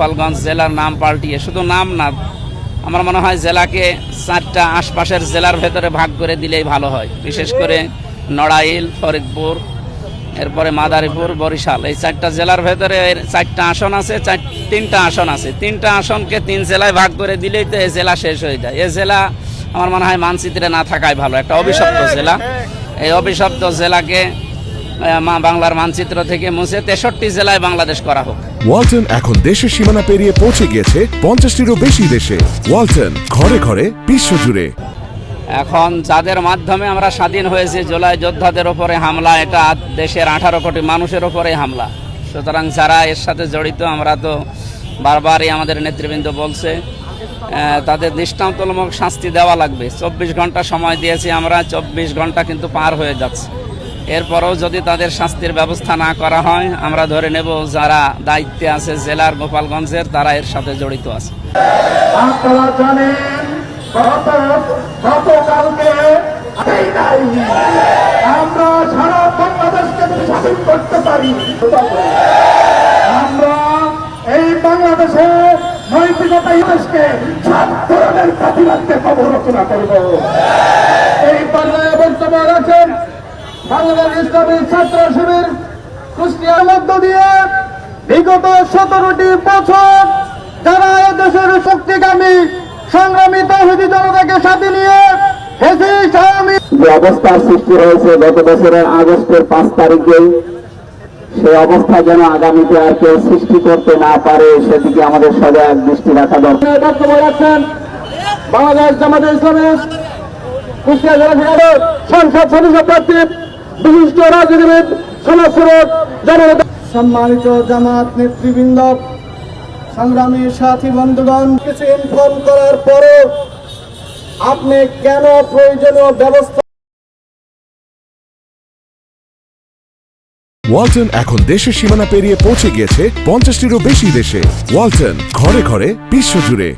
গোপালগঞ্জ জেলার নাম পাল্টিয়ে, শুধু নাম না, আমার মনে হয় জেলাকে চারটা আশপাশের জেলার ভেতরে ভাগ করে দিলেই ভালো হয়। বিশেষ করে নড়াইল, ফরিদপুর, এরপরে মাদারীপুর, বরিশাল, এই চারটা জেলার ভেতরে চারটা আসন আছে, চার, তিনটা আসন আছে। তিনটা আসনকে তিন জেলায় ভাগ করে দিলেই তো এই জেলা শেষ হয়ে যায়। এই জেলা আমার মনে হয় মানচিত্রে না থাকাই ভালো। একটা অভিশপ্ত জেলা। এই অভিশপ্ত জেলাকে বাংলার মানচিত্র থেকে মুছে তেষট্টি জেলায় বাংলাদেশ করা হোক। ওয়ালটন এখন দেশের সীমানা পেরিয়ে পৌঁছে গিয়েছে পঞ্চাশটিরও বেশি দেশে। ওয়ালটন, ঘরে ঘরে, বিশ্বজুড়ে। এখন যাদের মাধ্যমে আমরা স্বাধীন হয়েছি, জুলাই যোদ্ধাদের ওপরে হামলা, এটা দেশের আঠারো কোটি মানুষের ওপরে হামলা। সুতরাং যারা এর সাথে জড়িত, আমরা তো বারবারই আমাদের নেতৃবৃন্দ বলছে তাদের দৃষ্টান্তমূলক শাস্তি দেওয়া লাগবে। চব্বিশ ঘণ্টা সময় দিয়েছি আমরা, চব্বিশ ঘণ্টা কিন্তু পার হয়ে যাচ্ছে। এরপরেও যদি তাদের শাস্তির ব্যবস্থা না করা হয়, আমরা ধরে নেব যারা দায়িত্বে আছে জেলার গোপালগঞ্জের, তারা এর সাথে জড়িত আছে। নৈতিকতা ইতিহাসকে সব ধরনের প্রতিবাদকে খবর রচনা করব এই পর্যায়ে বক্তব্য রাখেন বাংলাদেশ ইসলামী ছাত্র শিবির কুষ্টিয়ার মধ্য দিয়ে বিগত সতেরোটি বছর যারা এদেশের শক্তিগামী সংগ্রামী তৌহিদি জনতাকে সাথে নিয়ে যে অবস্থার সৃষ্টি হয়েছে গত বছরের আগস্টের পাঁচ তারিখে সেই অবস্থা যেন আগামীতে আর কেউ সৃষ্টি করতে না পারে সেদিকে আমাদের সজাগ দৃষ্টি রাখা দরকার। বক্তব্য রাখছেন বাংলাদেশ জামাতে ইসলামী কুষ্টিয়া জেলা সংসদ সদস্য প্রার্থী বিশিষ্ট রাজনীতিবিদ সমাজসেবক সম্মানিত জামাত নেতৃবৃন্দ সংগ্রামী সাথী বন্ধুগণ কিছু ইনফর্ম করার পরও আপনি কেন প্রয়োজনীয় ব্যবস্থা ওয়ালটন এখন দেশের সীমানা পেরিয়ে পৌঁছে গিয়েছে পঞ্চাশটিরও বেশি দেশে। ওয়ালটন ঘরে ঘরে বিশ্বজুড়ে।